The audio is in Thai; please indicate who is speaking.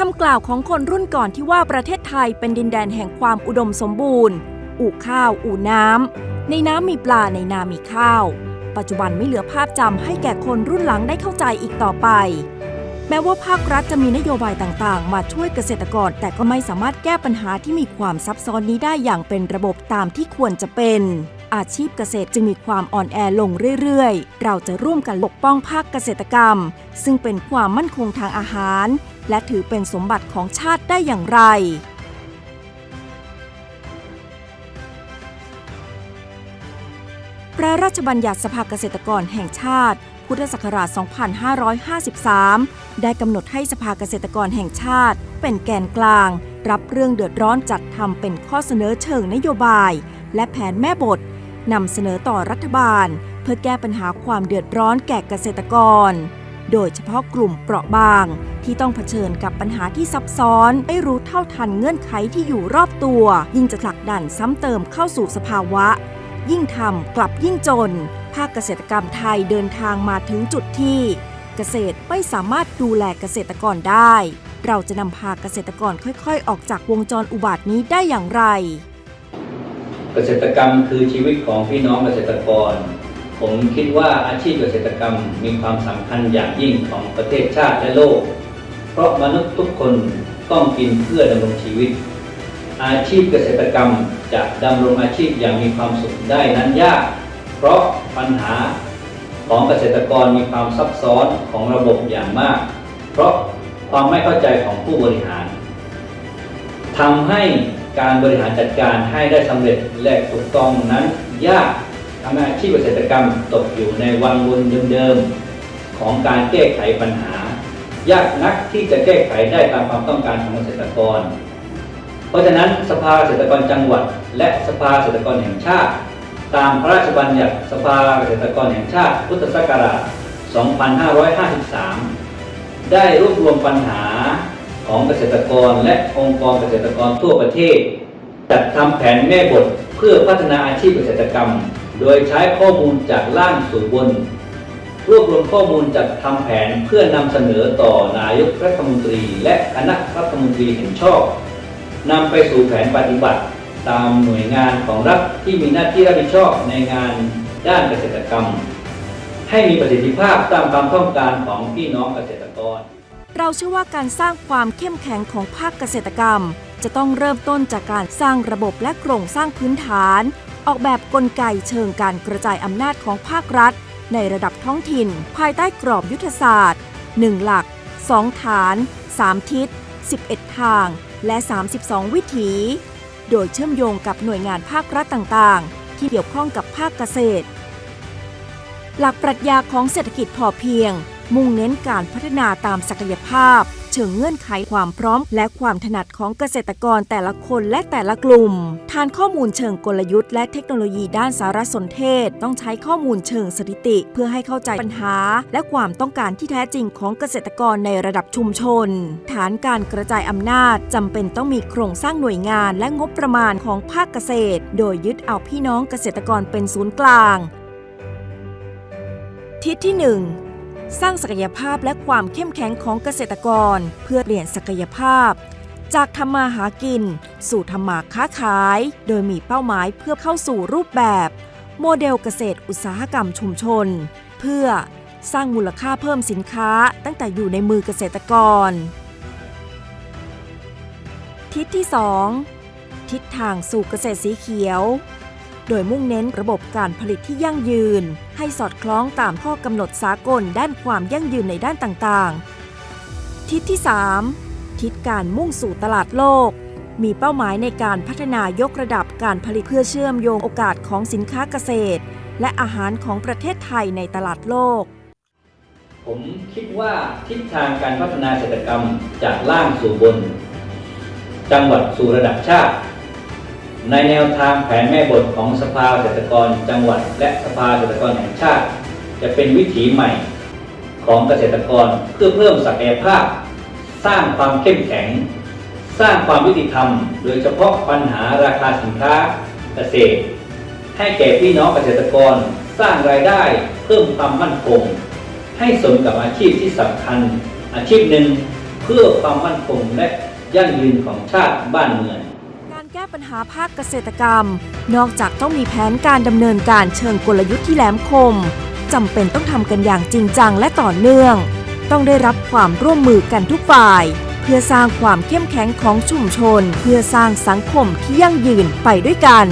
Speaker 1: คำกล่าวของคนรุ่นก่อนที่ว่าประเทศไทยเป็นดินแดนแห่งความอุดมสมบูรณ์ อู่ข้าว อู่น้ำ ในน้ำมีปลา ในนามีข้าว ปัจจุบันไม่เหลือภาพจำให้แก่คนรุ่นหลังได้เข้าใจอีกต่อไป แม้ว่าภาครัฐจะมีนโยบายต่างๆ มาช่วยเกษตรกร แต่ก็ไม่สามารถแก้ปัญหาที่มีความซับซ้อนนี้ได้อย่างเป็นระบบตามที่ควรจะเป็น อาชีพเกษตรจึงมีความอ่อนแอลงเรื่อยๆ เราจะร่วมกันปกป้องภาคเกษตรกรรม ซึ่งเป็นความมั่นคงทางอาหาร และถือเป็นสมบัติของชาติได้อย่างไรพระราชบัญญัติสภาเกษตรกรแห่งชาติ พุทธศักราช 2553 ได้กำหนดให้สภาเกษตรกรแห่งชาติ เป็นแกนกลาง รับเรื่องเดือดร้อนจัดทำเป็นข้อเสนอเชิงนโยบาย และแผนแม่บท นำเสนอต่อรัฐบาล เพื่อแก้ปัญหาความเดือดร้อนแก่เกษตรกร โดยเฉพาะกลุ่มเปราะบาง ที่ต้องเผชิญกับปัญหาที่ซับซ้อนไม่รู้เท่าทันเงื่อนไขที่อยู่รอบตัว ยิ่งจะผลักดันซ้ำเติมเข้าสู่สภาวะ ยิ่งทำกลับยิ่งจน ภาคเกษตรกรรมไทยเดินทางมาถึงจุดที่ เกษตรไม่สามารถดูแลเกษตรกรได้ เราจะนำพาเกษตรกรค่อย ๆ ออกจากวงจรอุบาทนี้ได้อย่างไร
Speaker 2: เกษตรกรรมคือชีวิตของพี่น้องเกษตรกร ผมคิดว่าอาชีพเกษตรกรรมมีความสำคัญอย่างยิ่งของประเทศชาติและโลก เพราะมนุษย์ทุกคนต้องกินเพื่อดำรงชีวิต อาชีพเกษตรกรรมจะดำรงอาชีพอย่างมีความสุขได้นั้นยาก เพราะปัญหาของเกษตรกรมีความซับซ้อนของระบบอย่างมาก เพราะความไม่เข้าใจของผู้บริหารทำให้ การบริหารจัดการให้ได้สำเร็จและถูกต้องนั้นยากทำให้อาชีพเกษตรกรรมตกอยู่ในวังวนเดิมๆของการแก้ไขปัญหา ยากนักที่จะแก้ไขได้ตามความต้องการของเกษตรกร เพราะฉะนั้นสภาเกษตรกรจังหวัด และสภาเกษตรกรแห่งชาติ ตามพระราชบัญญัติสภาเกษตรกรแห่งชาติพุทธศักราช 2553 ได้รวบรวมปัญหา ของเกษตรกรและองค์กรเกษตรกรทั่วประเทศ จัดทำแผนแม่บทเพื่อพัฒนาอาชีพเกษตรกรรม โดยใช้ข้อมูลจากล่างสู่บน รวบรวมข้อมูลจัดทำแผนเพื่อนำเสนอต่อนายกรัฐมนตรี และคณะรัฐมนตรีเห็นชอบนำไปสู่แผนปฏิบัติ ตามหน่วยงานของรัฐที่มีหน้าที่รับผิดชอบในงานด้านเกษตรกรรม ให้มีประสิทธิภาพตามความต้องการของพี่น้องเกษตรกร
Speaker 1: เราเชื่อว่าการสร้างความเข้มแข็งของภาคเกษตรกรรม จะต้องเริ่มต้นจากการสร้างระบบและโครงสร้างพื้นฐาน ออกแบบกลไกเชิงการกระจายอำนาจของภาครัฐ ในระดับท้องถิ่น ภายใต้กรอบยุทธศาสตร์ 1 หลัก 2 ฐาน 3 ทิศ 11 ทาง และ 32 วิถี โดยเชื่อมโยงกับหน่วยงานภาครัฐต่างๆ ที่เกี่ยวข้องกับภาคเกษตร หลักปรัชญาของเศรษฐกิจพอเพียง มุ่งเน้นการพัฒนาตามศักยภาพ เชิงเงื่อนไขความพร้อม และความถนัดของเกษตรกรแต่ละคนและแต่ละกลุ่ม ฐานข้อมูลเชิงกลยุทธ์และเทคโนโลยีด้านสารสนเทศ ต้องใช้ข้อมูลเชิงสถิติ เพื่อให้เข้าใจปัญหา และความต้องการที่แท้จริงของเกษตรกรในระดับชุมชน ฐานการกระจายอำนาจจำเป็นต้องมีโครงสร้างหน่วยงาน และงบประมาณของภาคเกษตร โดยยึดเอาพี่น้องเกษตรกรเป็นศูนย์กลาง ทิศที่ 1 สร้างศักยภาพและความเข้มแข็งของเกษตรกร เพื่อเปลี่ยนศักยภาพ จากทำมาหากิน สู่ทำมาค้าขาย โดยมีเป้าหมายเพื่อเข้าสู่รูปแบบ โมเดลเกษตรอุตสาหกรรมชุมชน เพื่อสร้างมูลค่าเพิ่มสินค้าตั้งแต่อยู่ในมือเกษตรกร ทิศที่ 2 ทิศทางสู่เกษตรสีเขียว โดยมุ่งเน้นระบบการผลิตที่ยั่งยืน ให้สอดคล้องตามข้อกำหนดสากลด้านความยั่งยืนในด้านต่างๆ ทิศที่ 3 ทิศการมุ่งสู่ตลาดโลก มีเป้าหมายในการพัฒนายกระดับการผลิตเพื่อเชื่อมโยงโอกาสของสินค้าเกษตร และอาหารของประเทศไทยในตลาดโลก
Speaker 2: ผมคิดว่าทิศทางการพัฒนาเศรษฐกรรมจากล่างสู่บน จังหวัดสู่ระดับชาติ ในแนวทางแผนแม่บทของสภาเกษตรกรจังหวัด และสภาเกษตรกรแห่งชาติ จะเป็นวิถีใหม่ของเกษตรกรเพื่อเพิ่มศักยภาพ สร้างความเข้มแข็ง สร้างความยุติธรรม โดยเฉพาะปัญหาราคาสินค้าเกษตร ให้แก่พี่น้องเกษตรกรสร้างรายได้เพิ่มความมั่นคง ให้สมกับอาชีพที่สำคัญ อาชีพหนึ่งเพื่อความมั่นคงและยั่งยืนของชาติบ้านเมือง
Speaker 1: ปัญหาภาคเกษตรกรรม นอกจากต้องมีแผนการดำเนินการเชิงกลยุทธ์ที่แหลมคมจำเป็นต้องทำกันอย่างจริงจังและต่อเนื่อง ต้องได้รับความร่วมมือกันทุกฝ่าย เพื่อสร้างความเข้มแข็งของชุมชน เพื่อสร้างสังคมที่ยั่งยืนไปด้วยกัน